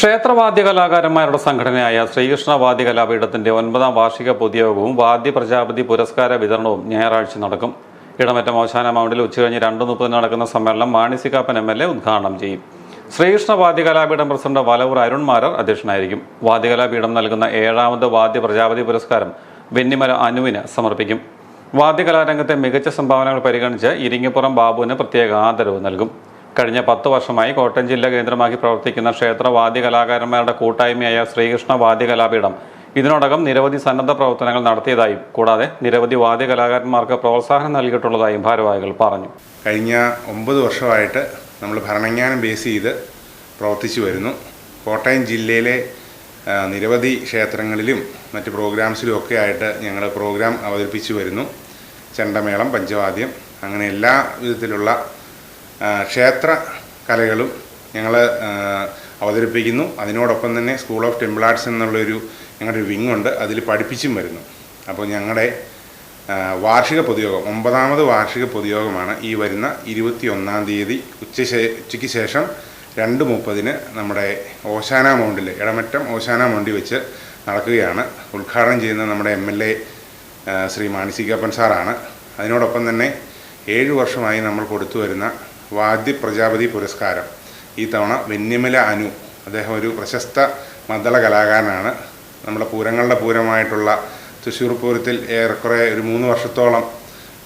ക്ഷേത്രവാദ്യ കലാകാരന്മാരുടെ സംഘടനയായ ശ്രീകൃഷ്ണ വാദ്യ കലാപീഠത്തിന്റെ ഒൻപതാം വാർഷിക പൊതുയോഗവും വാദ്യ പ്രജാപതി പുരസ്കാര വിതരണവും ഞായറാഴ്ച നടക്കും. ഇടമറ്റം അവസാന മൗണ്ടിൽ ഉച്ചകഴിഞ്ഞ് രണ്ട് മുപ്പതിന് നടക്കുന്ന സമ്മേളനം മാണിസികാപ്പൻ എം എൽ എ ഉദ്ഘാടനം ചെയ്യും. ശ്രീകൃഷ്ണ വാദ്യ കലാപീഠം പ്രസിഡന്റ് വലവൂർ അരുൺ മാരർ അധ്യക്ഷനായിരിക്കും. വാദ്യകലാപീഠം നൽകുന്ന ഏഴാമത് വാദ്യ പ്രജാപതി പുരസ്കാരം വെന്നിമല അനുവിന് സമർപ്പിക്കും. വാദ്യകലാരംഗത്തെ മികച്ച സംഭാവനകൾ പരിഗണിച്ച് ഇരിങ്ങപ്പുറം ബാബുവിന് പ്രത്യേക ആദരവ് നൽകും. കഴിഞ്ഞ പത്ത് വർഷമായി കോട്ടയം ജില്ല കേന്ദ്രമാക്കി പ്രവർത്തിക്കുന്ന ക്ഷേത്ര വാദ്യ കലാകാരന്മാരുടെ കൂട്ടായ്മയായ ശ്രീകൃഷ്ണ വാദ്യ കലാപീഠം ഇതിനോടകം നിരവധി സന്നദ്ധ പ്രവർത്തനങ്ങൾ നടത്തിയതായും കൂടാതെ നിരവധി വാദ്യ കലാകാരന്മാർക്ക് പ്രോത്സാഹനം നൽകിയിട്ടുള്ളതായും ഭാരവാഹികൾ പറഞ്ഞു. കഴിഞ്ഞ ഒമ്പത് വർഷമായിട്ട് നമ്മൾ ഭരണജ്ഞാനം ബേസ് ചെയ്ത് പ്രവർത്തിച്ചു വരുന്നു. കോട്ടയം ജില്ലയിലെ നിരവധി ക്ഷേത്രങ്ങളിലും മറ്റ് പ്രോഗ്രാംസിലും ഒക്കെ ആയിട്ട് ഞങ്ങൾ പ്രോഗ്രാം അവതരിപ്പിച്ചു വരുന്നു. ചെണ്ടമേളം പഞ്ചവാദ്യം അങ്ങനെ എല്ലാ വിധത്തിലുള്ള ക്ഷേത്ര കലകളും ഞങ്ങൾ അവതരിപ്പിക്കുന്നു. അതിനോടൊപ്പം തന്നെ സ്കൂൾ ഓഫ് ടെമ്പിൾ ആർട്സ് എന്നുള്ളൊരു ഞങ്ങളുടെ ഒരു വിങ് ഉണ്ട് അതിൽ പഠിപ്പിച്ചും വരുന്നു. അപ്പോൾ ഞങ്ങളുടെ വാർഷിക പൊതുയോഗം ഒമ്പതാമത് വാർഷിക പൊതുയോഗമാണ് ഈ വരുന്ന ഇരുപത്തി ഒന്നാം തീയതി ഉച്ച ഉച്ചയ്ക്ക് ശേഷം രണ്ട് മുപ്പതിന് നമ്മുടെ ഓശാന മൗണ്ടിൽ ഇടമറ്റം ഓശാന മൗണ്ടിൽ വെച്ച് നടക്കുകയാണ്. ഉദ്ഘാടനം ചെയ്യുന്ന നമ്മുടെ M L A Shri Mani C Kappan സാറാണ്. അതിനോടൊപ്പം തന്നെ ഏഴ് വർഷമായി നമ്മൾ കൊടുത്തു വരുന്ന വാദ്യ പ്രജാപതി പുരസ്കാരം. ഈ തവണ വെന്നിമല അനു അദ്ദേഹം ഒരു പ്രശസ്ത മദ്ദള കലാകാരനാണ്. നമ്മുടെ പൂരങ്ങളുടെ പൂരമായിട്ടുള്ള തൃശ്ശൂർ പൂരത്തിൽ ഏറെക്കുറെ ഒരു മൂന്ന് വർഷത്തോളം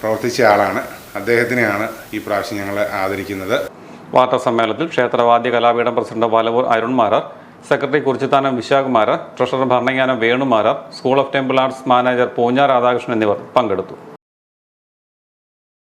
പ്രവർത്തിച്ച ആളാണ്. അദ്ദേഹത്തിനെയാണ് ഈ പ്രാവശ്യം ഞങ്ങൾ ആദരിക്കുന്നത്. വാർത്താ സമ്മേളനത്തിൽ ക്ഷേത്രവാദ്യ കലാപീഠം president Valavoor Arun Marar secretary Kurichithanam Vishakumarar treasurer Bharananganam Venumarar school of temple arts manager Poonjar Radhakrishnan എന്നിവർ പങ്കെടുത്തു.